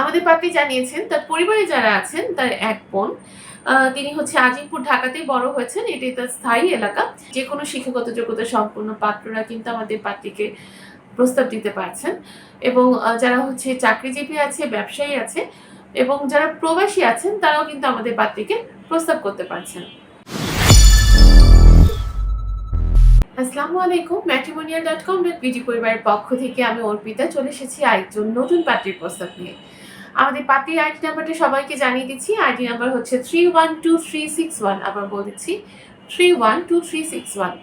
আমাদের পাত্রী জানিয়েছেন, তার পরিবারে যারা আছেন, তার এক বোন তিনি হচ্ছে আজিমপুর ঢাকাতেই বড় হয়েছেন। এটি তার স্থায়ী এলাকা। যে কোনো শিক্ষাগত যোগ্যতা সম্পন্ন পাত্ররা কিন্তু আমাদের পাত্রীকে প্রস্তাব দিতে পারছেন। এবং যারা হচ্ছে চাকরিজীবী আছে, ব্যবসায়ী আছে, এবং যারা প্রবাসী আছেন, তারাও কিন্তু আমাদের পাত্রীকে প্রস্তাব করতে পারছেন। আসসালামু আলাইকুম, matrimonial dot com dot BD পরিবারের পক্ষ থেকে আমি অর্পিতা। চলে এসেছি আরেকজন নতুন পাত্রীর প্রস্তাব নিয়ে। আমাদের পাত্রীর আইডি নাম্বারটা সবাইকে জানিয়ে দিচ্ছি। আইডি নাম্বার হচ্ছে three one two three six one আবার বলে দিচ্ছি three one two three six one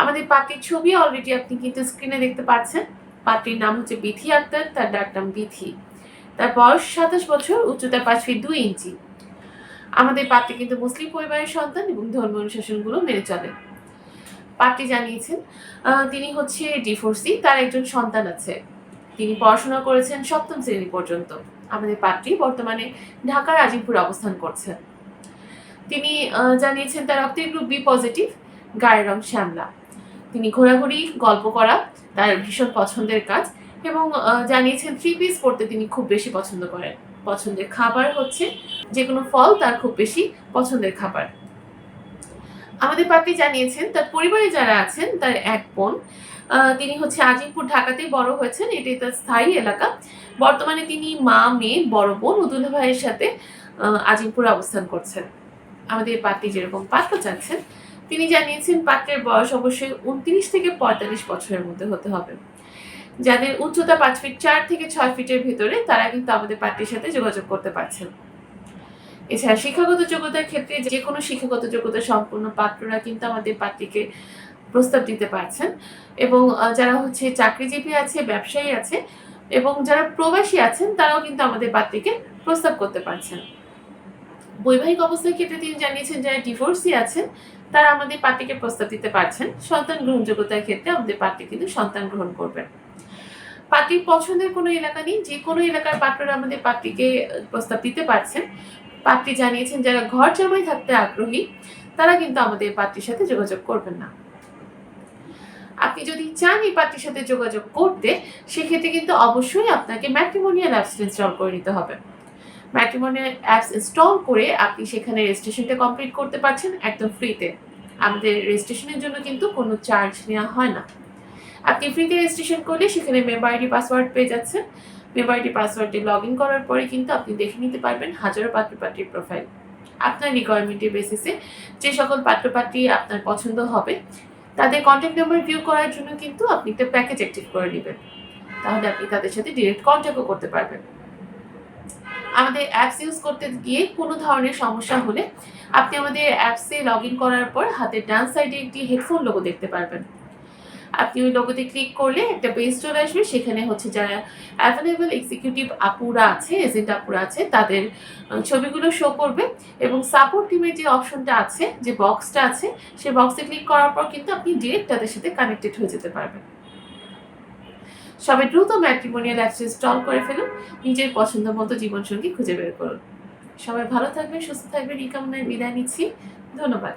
আমাদের পাত্রীর ছবি অলরেডি আপনি কিন্তু স্ক্রিনে দেখতে পাচ্ছেন। পাত্রীর নাম হচ্ছে বিথি আক্তার, তার ডাক নাম বিথি। তার বয়স সাতাশ বছর, উচ্চতা পাঁচ ফিট দুই ইঞ্চি। আমাদের পাত্রী কিন্তু মুসলিম পরিবারের সন্তান এবং ধর্ম অনুশাসনগুলো মেনে চলে। পাত্রী জানিয়েছেন তিনি হচ্ছে ডিভোর্সি তার একজন সন্তান আছে। তিনি পড়াশোনা করেছেন সপ্তম শ্রেণি পর্যন্ত। আমাদের পাত্রী বর্তমানে ঢাকার আজিমপুরে অবস্থান করছেন তিনি জানিয়েছেন তার রক্তের গ্রুপ বি পজিটিভ গায়ের রং শ্যামলা। তিনি ঘোরাঘুরি, গল্প করা, তার ভীষণ পছন্দের কাজ এবং জানিয়েছেন থ্রি পিস পড়তে তিনি খুব বেশি পছন্দ করেন। পছন্দের খাবার হচ্ছে যে কোনো ফল তার খুব বেশি পছন্দের খাবার। আমাদের পাত্রী জানিয়েছেন, তার পরিবারে যারা আছেন, তার এক বোন তিনি হচ্ছে আজিমপুর ঢাকাতেই বড় হয়েছেন। এটি তার স্থায়ী এলাকা। বর্তমানে তিনি মা, মেয়ে, বড় বোন ও দুলা ভাইয়ের সাথে আজিমপুরে অবস্থান করছেন। আমাদের পাত্রী যেরকম পাত্র চাচ্ছেন, তিনি জানিয়েছেন পাত্রের বয়স অবশ্যই উনত্রিশ থেকে পঁয়তাল্লিশ বছরের মধ্যে হতে হবে। যাদের উচ্চতা পাঁচ ফিট চার থেকে ছয় ফিটের ভিতরে, তারা কিন্তু আমাদের পাত্রীর সাথে যোগাযোগ করতে পারছেন। এছাড়া শিক্ষাগত যোগ্যতার ক্ষেত্রে যে কোনো শিক্ষাগত যোগ্যতা সম্পূর্ণ পাত্ররা কিন্তু আমাদের পাত্রীকে প্রস্তাব দিতে পারছেন। এবং যারা হচ্ছে চাকরিজীবী আছে ব্যবসায়ী আছে এবং যারা প্রবাসী আছেন তারাও কিন্তু আমাদের পাত্রীকে প্রস্তাব করতে পারছেন। বৈবাহিক অবস্থার ক্ষেত্রে তিনি জানিয়েছেন যারা ডিভোর্সি আছেন তারা আমাদের পাত্রীকে প্রস্তাব দিতে পারছেন। সন্তান গ্রহণযোগ্যতার ক্ষেত্রে আমাদের পাত্রী কিন্তু সন্তান গ্রহণ করবেন। পাত্রীর পছন্দের কোনো এলাকা নেই যে কোনো এলাকার পাত্ররা আমাদের আহ, প্রস্তাব দিতে পারছেন। পাত্রী জানিয়েছেন যারা ঘর জামাই থাকতে আগ্রহী তারা কিন্তু আমাদের পাত্রীর সাথে যোগাযোগ করবেন না। আপনি যদি চান এই পাত্রীর সাথে যোগাযোগ করতে, সেক্ষেত্রে কিন্তু অবশ্যই আপনাকে ম্যাট্রিমোনিয়াল অ্যাপস ইনস্টল করে নিতে হবে। ম্যাট্রিমোনিয়াল অ্যাপস ইনস্টল করে আপনি সেখানে রেজিস্ট্রেশনটা কমপ্লিট করতে পারছেন একদম ফ্রিতে আমাদের রেজিস্ট্রেশনের জন্য কিন্তু কোনো চার্জ নেওয়া হয় না। আপনি ফ্রিতে রেজিস্ট্রেশন করলে সেখানে মেম্বার আইডি পাসওয়ার্ড পেয়ে যাচ্ছেন। মেম্বার আইডি পাসওয়ার্ডে লগ ইন করার পরে কিন্তু আপনি দেখে নিতে পারবেন হাজারো পাত্রপাত্রীর প্রোফাইল আপনার রিকোয়ারমেন্টের বেসিসে যে সকল পাত্রপাত্রী আপনার পছন্দ হবে তাদের কন্ট্যাক্ট নাম্বার ভিউ করার জন্য কিন্তু আপনি একটা প্যাকেজ অ্যাক্টিভ করে নেবেন। তাহলে আপনি তাদের সাথে ডিরেক্ট কন্ট্যাক্টও করতে পারবেন। আমাদের অ্যাপস ইউজ করতে গিয়ে কোনো ধরনের সমস্যা হলে আপনি আমাদের অ্যাপসে লগ ইন করার পর হাতের ডান সাইডে একটি হেডফোন লোগো দেখতে পারবেন। আপনি ওই লোগোতে ক্লিক করলে একটা পেজ চলে আসবে। সেখানে হচ্ছে যারা অ্যাভেলেবল এক্সিকিউটিভ আপুরা আছে এজেন্ট আপুরা আছে, তাদের ছবিগুলো শো করবে এবং সাপোর্ট টিমের যে অপশনটা আছে, যে বক্সটা আছে সেই বক্সে ক্লিক করার পর কিন্তু আপনি ডিরেক্ট তাদের সাথে কানেক্টেড হয়ে যেতে পারবেন। সবাই দ্রুত ম্যাট্রিমোনিয়াল অ্যাপস ইনস্টল করে ফেলুন, নিজের পছন্দ মতো জীবনসঙ্গী খুঁজে বের করুন। সবাই ভালো থাকবেন, সুস্থ থাকবেন, এই কামনায় বিদায় নিচ্ছি। ধন্যবাদ।